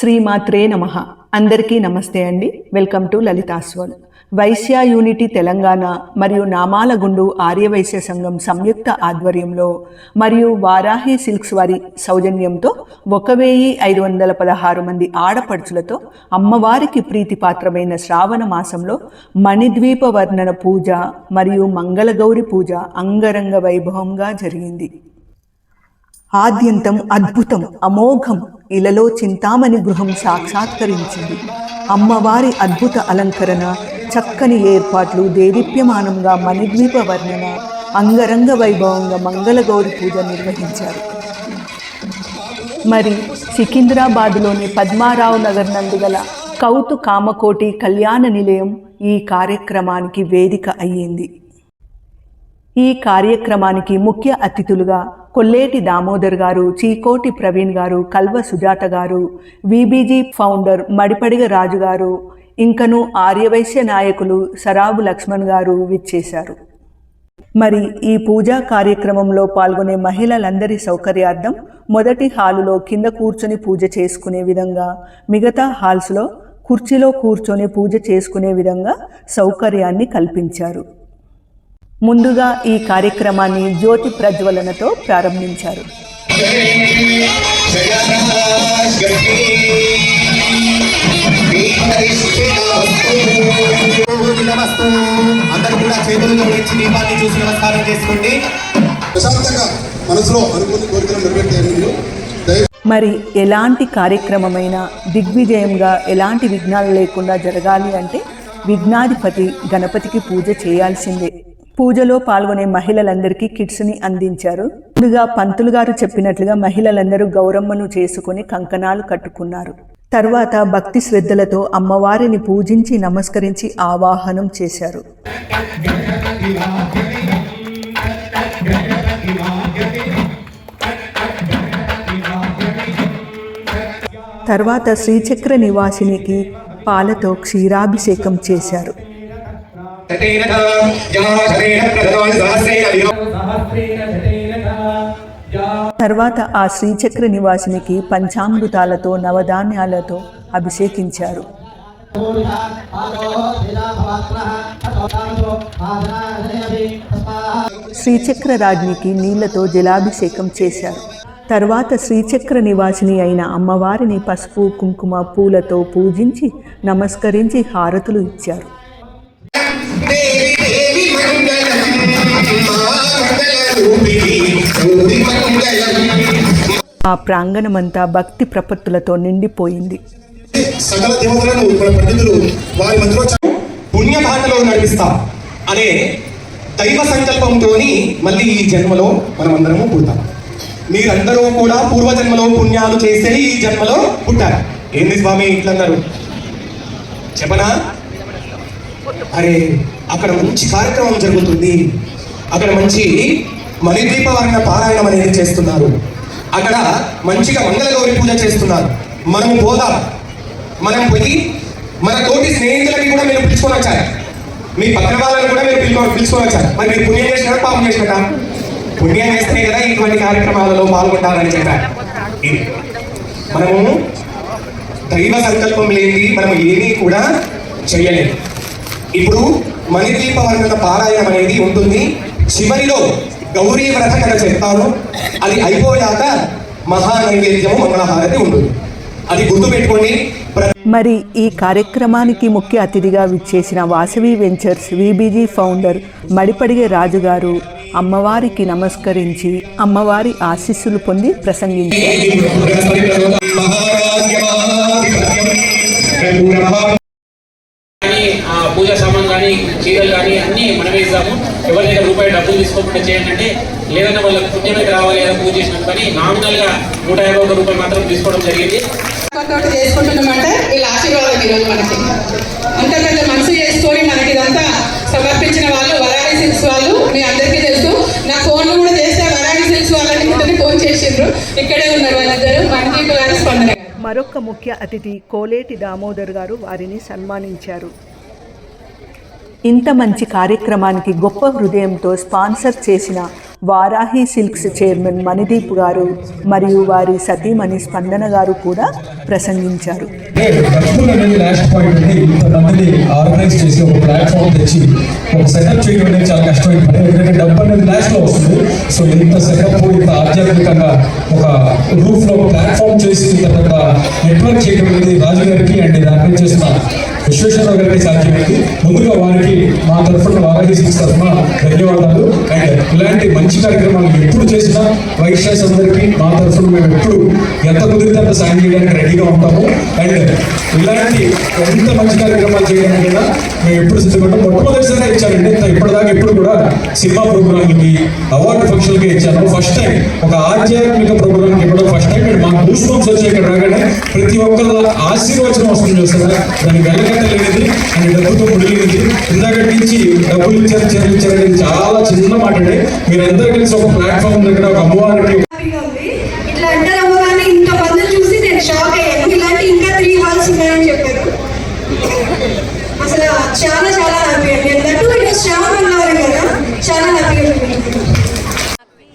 శ్రీమాత్రే నమ. అందరికీ నమస్తే అండి. వెల్కమ్ టు లలితాస్వల్ వైశ్య యూనిటీ తెలంగాణ మరియు నామాలగుండు ఆర్యవైశ్య సంఘం సంయుక్త ఆధ్వర్యంలో మరియు వారాహి సిల్క్స్ వారి సౌజన్యంతో ఒక వెయ్యి ఐదు వందల పదహారు మంది ఆడపడుచులతో అమ్మవారికి ప్రీతిపాత్రమైన శ్రావణ మాసంలో మణిద్వీప వర్ణన పూజ మరియు మంగళగౌరి పూజ అంగరంగ వైభవంగా జరిగింది. ఆద్యంతం అద్భుతం అమోఘం ఇలలో చింతామణి గృహం సాక్షాత్కరించింది. అమ్మవారి అద్భుత అలంకరణ చక్కని ఏర్పాట్లు దేదీప్యమానంగా మణిద్వీప వర్ణన అంగరంగ వైభవంగా మంగళగౌరి పూజ నిర్వహించారు. మరి సికింద్రాబాద్లోని పద్మారావు నగర్ నందు గల కౌతు కామకోటి కళ్యాణ నిలయం ఈ కార్యక్రమానికి వేదిక అయ్యింది. ఈ కార్యక్రమానికి ముఖ్య అతిథులుగా కొల్లేటి దామోదర్ గారు చీకోటి ప్రవీణ్ గారు కల్వ సుజాత గారు విబీజీ ఫౌండర్ మడిపడిగ రాజు గారు ఇంకను ఆర్యవైశ్య నాయకులు సరాబు లక్ష్మణ్ గారు విచ్చేశారు. మరి ఈ పూజా కార్యక్రమంలో పాల్గొనే మహిళలందరి సౌకర్యార్థం మొదటి హాలులో కింద కూర్చొని పూజ చేసుకునే విధంగా మిగతా హాల్స్లో కుర్చీలో కూర్చొని పూజ చేసుకునే విధంగా సౌకర్యాన్ని కల్పించారు. ముందుగా ఈ కార్యక్రమాన్ని జ్యోతి ప్రజ్వలనతో ప్రారంభించారు. నమస్తు. అందరూ కూడా చేతులు జోడించి దీపాన్ని చూసి నమస్కారం చేసుకోండి. ప్రశాంతంగా మనసులో అనుకుని కోరికలు నెరవేర్తారు మీరు దయ మరి ఎలాంటి కార్యక్రమమైనా దిగ్విజయంగా ఎలాంటి విఘ్నాలు లేకుండా జరగాలి అంటే విఘ్నాధిపతి గణపతికి పూజ చేయాల్సిందే. పూజలో పాల్గొనే మహిళలందరికీ కిట్స్ని అందించారు. ముందుగా పంతులు గారు చెప్పినట్లుగా మహిళలందరూ గౌరమ్మను చేసుకుని కంకణాలు కట్టుకున్నారు. తర్వాత భక్తి శ్రద్ధలతో అమ్మవారిని పూజించి నమస్కరించి ఆవాహనం చేశారు. తర్వాత శ్రీచక్ర నివాసినికి పాలతో క్షీరాభిషేకం చేశారు. తర్వాత ఆ శ్రీచక్ర నివాసినికి పంచామృతాలతో నవధాన్యాలతో అభిషేకించారు. శ్రీచక్ర రాజ్ఞికి నీళ్ళతో జలాభిషేకం చేశారు. తర్వాత శ్రీచక్ర నివాసిని అయిన అమ్మవారిని పసుపు కుంకుమ పూలతో పూజించి నమస్కరించి హారతులు ఇచ్చారు. ఆ ప్రాంగణమంతా భక్తి ప్రపత్తులతో నిండిపోయింది. సకల దేవతలను మన పండితులు వారి మధ్యలో నడిపిస్తాం అనే దైవ సంకల్పంతోని మళ్ళీ ఈ జన్మలో మనమందరము పుడతాం. మీరందరూ కూడా పూర్వజన్మలో పుణ్యాలు చేస్తే ఈ జన్మలో పుట్టారు. ఏంది స్వామి ఇట్లన్నారు? చెప్పనా? అరే అక్కడ మంచి కార్యక్రమం జరుగుతుంది. అక్కడ మంచి మలిదీపవర్ణ పారాయణం అనేది చేస్తున్నారు. అక్కడ మంచిగా మంగళగౌరి పూజ చేస్తున్నారు. మనం పోదాం. మనం పోయి మన తోటి స్నేహితులకి కూడా మీరు పిలుచుకొని వచ్చారు. మీ పక్కన వాళ్ళని కూడా మీరు పిలుచుకో పిలుచుకొని వచ్చారు. మరి మీరు పుణ్యం చేసినారా పాపం చేసినారా? పుణ్యం చేస్తేనే కదా ఇటువంటి కార్యక్రమాలలో పాల్గొంటారని చెప్పారు. ఇది మనము దైవ సంకల్పం లేని మనం ఏమీ కూడా చేయలేము. ఇప్పుడు మణిదీప వర్ణన పారాయణం అనేది ఉంటుంది. చివరిలో గౌరీ వ్రత కథ చెప్తాను అది అయిపోయాక మహా నైవేద్యము మంగళహారతి ఉంటుంది. అది గుర్తుపెట్టుకోండి మరి ఈ కార్యక్రమానికి ముఖ్య అతిథిగా విచ్చేసిన Vasavi ventures VBG founder Madipadige Raju గారు అమ్మవారికి నమస్కరించి అమ్మవారి ఆశీస్సులు పొంది ప్రసంగించారు కానీ ఆ పూజా సామాన్ కానీ అన్నీ మనమే ఇస్తాము. ఎవరి దగ్గర రూపాయి డబ్బులు తీసుకోకుండా చేయండి అంటే లేదన్నా వాళ్ళకి పుణ్యమైతే రావాలి ఏదో పూజ చేసినాం కానీ నామినల్గా నూట యాభై ఒక రూపాయలు మాత్రం తీసుకోవడం జరిగింది. తోటి చేసుకుంటున్నామంటే వీళ్ళ ఆశీర్వాదం ఈరోజు మనకి. అంత పెద్ద మనసు చేసుకొని మనకి ఇదంతా సమర్పించిన వాళ్ళు వరాడి వాళ్ళు మీ అందరికీ తెలుసు. నా ఫోన్ కూడా చేస్తే వరాడి వాళ్ళని కూడా ఫోన్ చేసిండ్రు. ఇక్కడే ఉన్నారు వాళ్ళిద్దరు. మనకి స్పందన. మరొక ముఖ్య అతిథి కోలేటి దామోదర్ గారు వారిని సన్మానించారు. ఇంత మంచి కార్యక్రమానికి గొప్ప హృదయంతో స్పాన్సర్ చేసిన వారాహి సిల్క్స్ చైర్మన్ మణిదీప్ గారు మరియు వారి సతీమణి స్పందన గారు కూడా ప్రసంగించారు. ఒక సో ఇంత సెటప్ ఇంత ఆధ్యాత్మికంగా ఒక రూఫ్లో ప్లాట్ఫామ్ చేసి తర్వాత నెట్వర్క్ చేయడం అనేది రాజు గారికి అండ్ దాని చేసిన విశ్వేశ్వరరావు గారికి సాధ్యమైంది ముందుగా వారికి మా తరఫున వారాహి సిక్స్ తరఫున ధన్యవాదాలు. అండ్ ఇలాంటి మంచి కార్యక్రమాలు ఎప్పుడు చేసినా వైశ్యాస్ అందరికీ మా తరఫున మేము ఎప్పుడు ఎంత కుదిరితే అంత సాయం చేయడానికి రెడీగా ఉంటాము. అండ్ ఇలాంటి ఎంత మంచి కార్యక్రమాలు చేయడానికైనా మేము ఎప్పుడు సిద్ధపడ్డాం. మొట్టమొదటిసారి ఇచ్చానండి ఇంత ఇప్పటిదాకా ఎప్పుడు కూడా సినిమా ప్రోగ్రామ్కి అవార్డు ఫంక్షన్కి ఇచ్చాను. ఫస్ట్ టైం ఒక ఆధ్యాత్మిక ప్రోగ్రామ్కి ఇవ్వడం బంప్స్ వచ్చి ఇక్కడ రాగానే ప్రతి ఒక్కరు ఆశీర్వచనం వస్తుంది చూస్తారా దానికి వెళ్ళగట్టలేనిది అని డబ్బుతో ముడిలేనిది. ఇందాక నుంచి డబ్బులు ఇచ్చారు చీరలు చాలా చిన్న మాట అండి మీరందరూ కలిసి ఒక ప్లాట్ఫామ్ దగ్గర ఒక అమ్మవారికి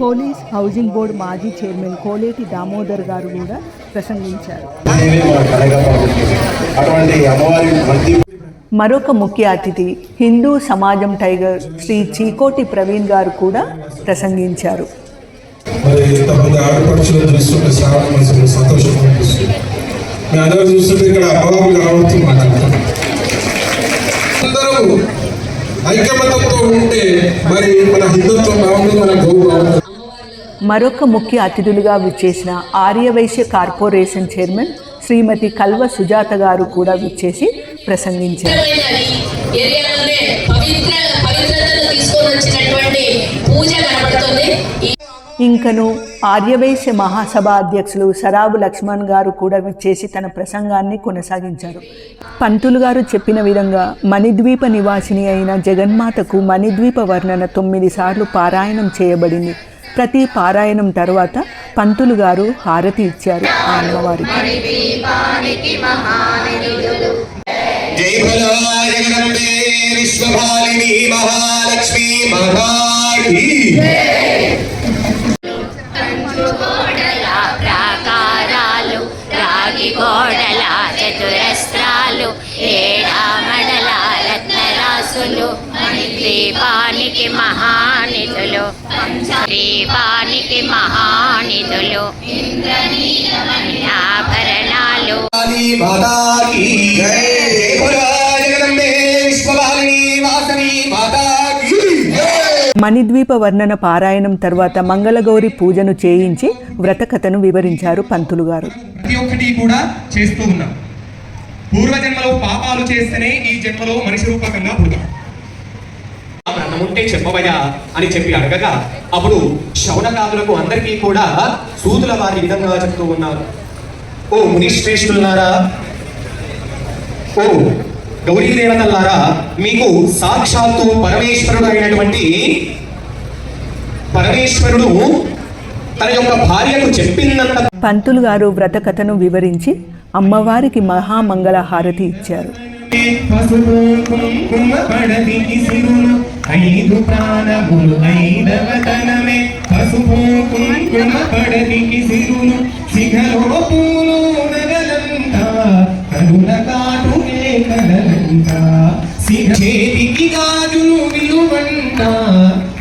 పోలీస్ హౌసింగ్ బోర్డు మాజీ చైర్మన్ కోలేటి దామోదర్ గారు కూడా ప్రసంగించారు. మరొక ముఖ్య అతిథి హిందూ సమాజం టైగర్ శ్రీ చీకోటి ప్రవీణ్ గారు కూడా ప్రసంగించారు. మరి ఐక్యమతంతో ఉంటే మరి మన హిందుత్వం బాగుంటుంది మన గౌరవం మరొక ముఖ్య అతిథులుగా విచ్చేసిన ఆర్యవైశ్య కార్పొరేషన్ చైర్మన్ శ్రీమతి కల్వ సుజాత గారు కూడా విచ్చేసి ప్రసంగించారు. ఇంకను ఆర్యవైశ్య మహాసభ అధ్యక్షులు సరాబు లక్ష్మణ్ గారు కూడా విచ్చేసి తన ప్రసంగాన్ని కొనసాగించారు. పంతులు గారు చెప్పిన విధంగా మణిద్వీప నివాసిని అయిన జగన్మాతకు మణిద్వీప వర్ణన తొమ్మిది సార్లు పారాయణం చేయబడింది. ప్రతి పారాయణం తర్వాత పంతులు గారు హారతి ఇచ్చారు ఆ అమ్మవారికి. జై దీపానికి మహానిధులు దీపానికి మహానిధులు ఆభరణాలు మణిద్వీప వర్ణన పారాయణం తర్వాత మంగళగౌరి పూజను చేయించి వ్రతకథను వివరించారు పంతులు గారు. ప్రతి ఒక్కటి కూడా చేస్తూ ఉన్నాం. పూర్వజన్మలో పాపాలు చేస్తేనే ఈ జన్మలో మనిషి రూపకంగా పుడతాం. ఉంటే చెప్పవయా అని చెప్పి అడగగా అప్పుడు శౌనకాదులకు అందరికీ కూడా సూదుల వారి విధంగా చెప్తూ ఉన్నారు. ఓ మునిశ్రేష్ఠులారా ఓ గౌరీ దేవతలారా మీకు సాక్షాత్తు పరమేశ్వరుడు అయినటువంటి పరమేశ్వరుడు తన యొక్క భార్యకు చెప్పినంత పంతులు గారు వ్రతకథను వివరించి అమ్మవారికి మహామంగళ హారతి ఇచ్చారు ఐదు ప్రాణములు ఐదవతనమే పసుపు కుంకుమ పడనికి సిరులు శిఖలో పూలు నగలంట కరుణ కాటుకే కదలంట సిగ చేతికి గాజులు విలువంట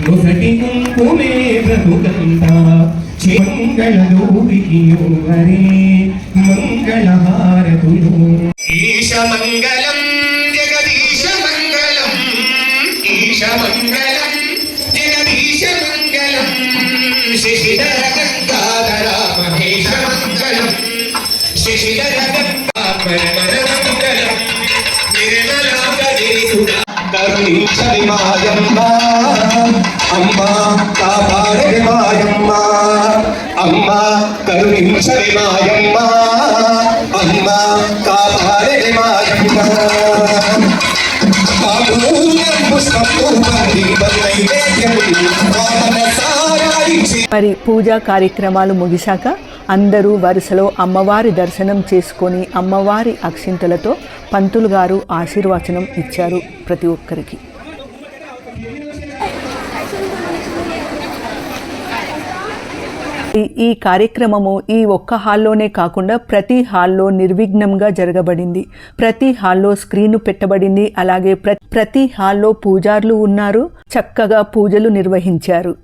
నొసటి కుంకుమే బ్రతుకంట మంగళ దూరికి ఈశ మంగళం కరుణించని మాయమ్మ అమ్మ కాపాడని మాయమ్మ అమ్మ కరుణించని మాయమ్మ అమ్మ కాపాడని మాయమ్మ మరి పూజా కార్యక్రమాలు ముగిశాక అందరూ వరుసలో అమ్మవారి దర్శనం చేసుకొని అమ్మవారి అక్షింతలతో పంతులు గారు ఆశీర్వచనం ఇచ్చారు ప్రతి ఒక్కరికి. ఈ- కార్యక్రమము ఈ ఒక్క హాల్లోనే కాకుండా ప్రతి హాల్లో నిర్విఘ్నంగా జరగబడింది. ప్రతి హాల్లో స్క్రీను పెట్టబడింది. అలాగే ప్ర- ప్రతి హాల్లో పూజార్లు ఉన్నారు. చక్కగా పూజలు నిర్వహించారు.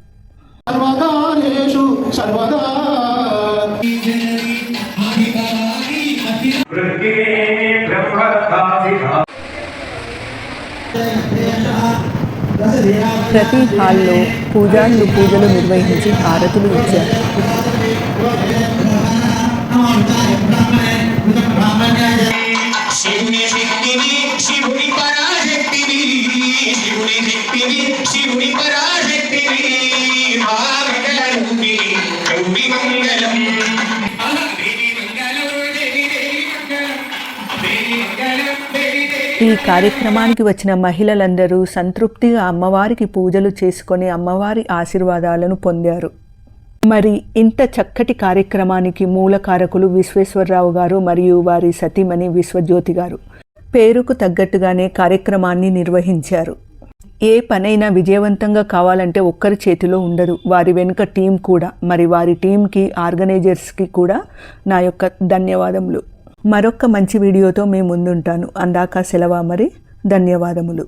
ప్రతి హాల్లో పూజార్లు పూజలు నిర్వహించి హారతులు ఇచ్చారు. ఈ కార్యక్రమానికి వచ్చిన మహిళలందరూ సంతృప్తిగా అమ్మవారికి పూజలు చేసుకొని అమ్మవారి ఆశీర్వాదాలను పొందారు. మరి ఇంత చక్కటి కార్యక్రమానికి మూలకారకులు విశ్వేశ్వరరావు గారు మరియు వారి సతీమణి విశ్వజ్యోతి గారు పేరుకు తగ్గట్టుగానే కార్యక్రమాన్ని నిర్వహించారు. ఏ పనైనా విజయవంతంగా కావాలంటే ఒక్కరి చేతిలో ఉండదు వారి వెనుక టీం కూడా. మరి వారి టీంకి ఆర్గనైజర్స్కి కూడా నా యొక్క ధన్యవాదములు. మరొక్క మంచి వీడియోతో మేము ముందుంటాను. అందాక సెలవు మరి? ధన్యవాదములు.